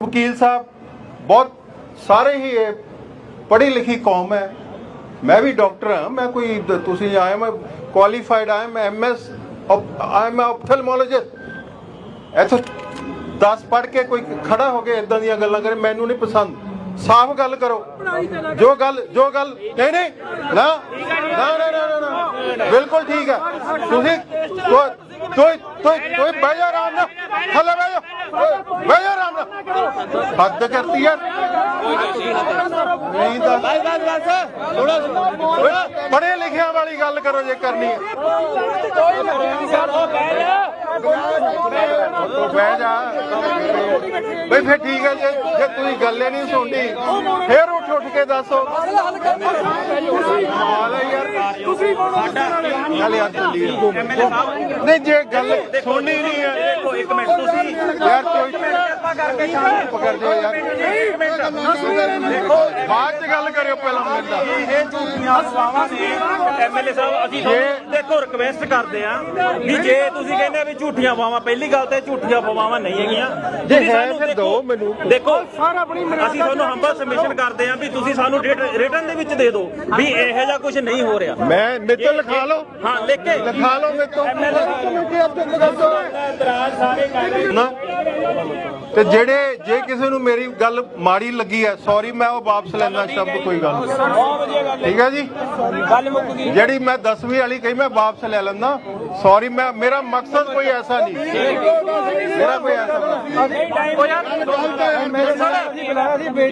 ਵਕੀਲ ਸਾਹਿਬ ਬਹੁਤ ਸਾਰੇ ਹੀ ਇਹ ਪੜ੍ਹੀ ਲਿਖੀ ਕੌਮ ਹੈ। ਮੈਂ ਵੀ ਡਾਕਟਰ ਹਾਂ ਮੈਂ ਕੋਈ ਤੁਸੀਂ ਆਇਆ ਮੈਂ ਕੁਆਲੀਫਾਈਡ ਆਇਆ ਮੈਂ ਐਮਐਸ ਆਈ ਐਮ ਆਪਥਲਮੋਲੋਜਿਸਟ ਇੱਥੋਂ 10 ਪੜ੍ਹ ਕੇ ਕੋਈ ਖੜਾ ਹੋ ਕੇ ਇਦਾਂ ਦੀਆਂ ਗੱਲਾਂ ਕਰੇ ਮੈਨੂੰ ਨਹੀਂ ਪਸੰਦ। ਸਾਫ਼ ਗੱਲ ਕਰੋ। ਜੋ ਗੱਲ ਜੋ ਗੱਲ ਨਹੀਂ ਨਹੀਂ ਨਾ ਨਾ ਨਾ, ਨਾ ਬਿਲਕੁਲ ਠੀਕ ਹੈ। ਤੁਸੀਂ ਜਾ ਆਰਾਮ ਨਾਲ। ਥੱਲੇ ਬਹਿ ਜਾ। ਓਏ, ਬਹਿ ਜਾ ਆਰਾਮ ਨਾਲ। ਹੱਦ ਕਰਤੀ ਯਾਰ। ਨਹੀਂ ਤਾਂ ਓਏ, ਪੜ੍ਹੇ ਲਿਖਿਆਂ ਵਾਲੀ ਗੱਲ ਕਰੋ ਜੇ ਕਰਨੀ ਹੈ। ਤੂੰ ਬਹਿ ਜਾ। ਬਈ ਫਿਰ ਠੀਕ ਹੈ ਜੇ ਜੇ ਤੁਸੀਂ ਗੱਲੇ ਨਹੀਂ ਸੁਣਦੀ ਫਿਰ ਉੱਠ ਉੱਠ ਕੇ ਦੱਸੋ। ਯਾਰ ਚੱਲ ਚੱਲੀਏ ਨਹੀਂ ਜੇ ਗੱਲ ਸੁਣਨੀ ਨਹੀਂ ਹੈ। ਦੇਖੋ ਇੱਕ ਮਿੰਟ ਤੁਸੀਂ। ਯਾਰ ਕੋਈ ਕਿਰਪਾ ਕਰਕੇ ਸ਼ਾਂਤ ਪਕੜ ਦਿਓ ਯਾਰ ਬਾਅਦ ਚ ਗੱਲ ਕਰਿਓ ਪਹਿਲਾਂ ਨਾਲ। ਇਹ ਝੂਠੀਆਂ ਅਫਵਾਹਾਂ ਨੇ। ਐਮਐਲਏ ਸਾਹਿਬ ਅਸੀਂ ਤੁਹਾਨੂੰ ਦੇਖੋ ਰਿਕਵੈਸਟ ਕਰਦੇ ਆ ਵੀ ਜੇ ਤੁਸੀਂ ਕਹਿੰਦੇ ਆ ਵੀ ਝੂਠੀਆਂ ਅਫਵਾਹਾਂ ਪਹਿਲੀ ਗੱਲ ਤੇ ਝੂਠੀਆਂ ਅਫਵਾਹਾਂ ਨਹੀਂ ਹੈਗੀਆਂ। ਜੇ ਹੈ ਸਾਨੂੰ ਫਿਰ ਦਿਓ ਮੈਨੂੰ। ਦੇਖੋ ਅਸੀਂ ਤੁਹਾਨੂੰ ਹੰਬਲ ਸਬਮਿਸ਼ਨ ਕਰਦੇ ਆ ਵੀ ਤੁਸੀਂ ਸਾਨੂੰ ਰਿਟਰਨ ਦੇ ਵਿੱਚ ਦੇ ਦਿਓ ਵੀ ਇਹੋ ਜਿਹਾ ਕੁਝ ਨਹੀਂ ਹੋ ਰਿਹਾ। ਮੈਂ ਤੋਂ ਲਿਖਾ ਲਓ। ਹਾਂ ਲਿਖ ਕੇ। ਲਿਖਾ ਲਓ ਮੇਰੇ ਤੋਂ। ਇਤਰਾਜ਼ ਸਾਰੇ ਕਰ ਰਹੇ। ਨਾ ਤੇ ਜਿਹੜੇ ਜੇ ਕਿਸੇ ਨੂੰ ਮੇਰੀ ਗੱਲ ਮਾੜੀ ਲੱਗੀ ਹੈ ਸੌਰੀ ਮੈਂ ਉਹ ਵਾਪਸ ਲੈਂਦਾ ਸ਼ਬਦ ਕੋਈ ਗੱਲ ਨਹੀਂ। ਠੀਕ ਹੈ ਜੀ? ਗੱਲ ਮੁੱਕ ਗਈ ਜਿਹੜੀ ਮੈਂ 10ਵੀਂ ਵਾਲੀ ਕਹੀ ਮੈਂ ਵਾਪਸ ਲੈ ਲੈਂਦਾ। ਸੌਰੀ ਮੈਂ ਮੇਰਾ ਮਕਸਦ ਕੋਈ ਐਸਾ ਨਹੀਂ। ਮੇਰਾ ਕੋਈ ਐਸਾ ਨਹੀਂ।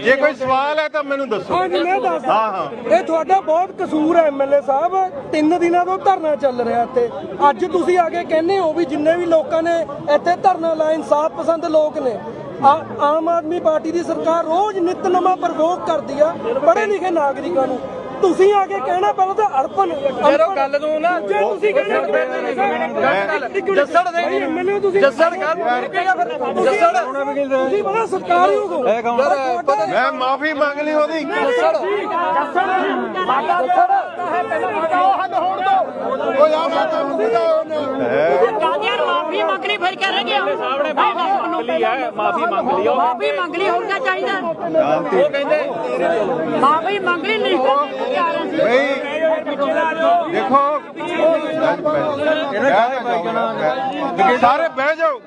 ਜੇ ਕੋਈ ਸਵਾਲ ਹੈ ਤਾਂ ਮੈਨੂੰ ਦੱਸੋ। ਹਾਂਜੀ ਮੈਂ ਦੱਸ ਹਾਂ ਹਾਂ। ਇਹ ਤੁਹਾਡਾ ਬਹੁਤ ਕਸੂਰ ਹੈ ਐਮਐਲਏ ਸਾਹਿਬ। ਤਿੰਨ ਦਿਨਾਂ ਤੋਂ ਧਰਨਾ ਚੱਲ ਰਿਹਾ ਇੱਥੇ। ਅੱਜ ਤੁਸੀਂ ਆ ਕੇ ਕਹਿੰਦੇ ਹੋ ਵੀ ਜਿੰਨੇ ਵੀ ਲੋਕਾਂ ਨੇ ਇੱਥੇ ਧਰਨਾ ਲਾਇਆ ਇਨਸਾਫ ਪਸੰਦ ਲੋਕ ਨੇ। ਆ- ਆਮ ਆਦਮੀ ਪਾਰਟੀ ਦੀ ਸਰਕਾਰ ਰੋਜ਼ ਨਿਤ ਨਵਾਂ ਪ੍ਰਵੋਕ ਕਰਦੀ ਆ ਪੜ੍ਹੇ ਲਿਖੇ ਨਾਗਰਿਕਾਂ ਨੂੰ। ਤੁਸੀਂ ਆ ਕੇ ਕਹਿਣਾ ਪਹਿਲਾਂ ਤਾਂ ਅਰਪਨ ਜਦੋਂ ਗੱਲ ਨੂੰ ਨਾ ਜੇ ਤੁਸੀਂ ਕਹਿੰਦੇ ਜੱਸੜ ਦੇ ਤੁਸੀਂ ਜੱਸੜ ਕਰ। ਜੱਸੜ। ਤੁਸੀਂ ਬੜਾ ਸਤਿਕਾਰਯੋਗ ਹੋ ਮੈਂ ਮਾਫੀ ਮੰਗ ਲਈ ਉਹਦੀ। ਉਹ ਯਾਰ ਮੈਂ ਤੁਹਾਨੂੰ ਹੈ ਕਾਦੀਆਂ ਨੂੰ ਮਾਫੀ ਮੰਗਣੀ ਫਿਰ ਕਰਨਗੇ ਸਾਹਿਬ ਨੇ ਮਾਫੀ ਮੰਗ ਲਈ ਹੈ ਮਾਫੀ ਮੰਗ ਲਈ ਉਹ ਮਾਫੀ ਮੰਗ ਲਈ ਹੋਰ ਕੀ ਚਾਹੀਦਾ। ਉਹ ਕਹਿੰਦੇ ਮਾਫੀ ਮੰਗ ਲਈ ਕੇ ਬਈ ਦੇਖੋ। ਸਾਰੇ ਬਹਿ ਜਾਓ।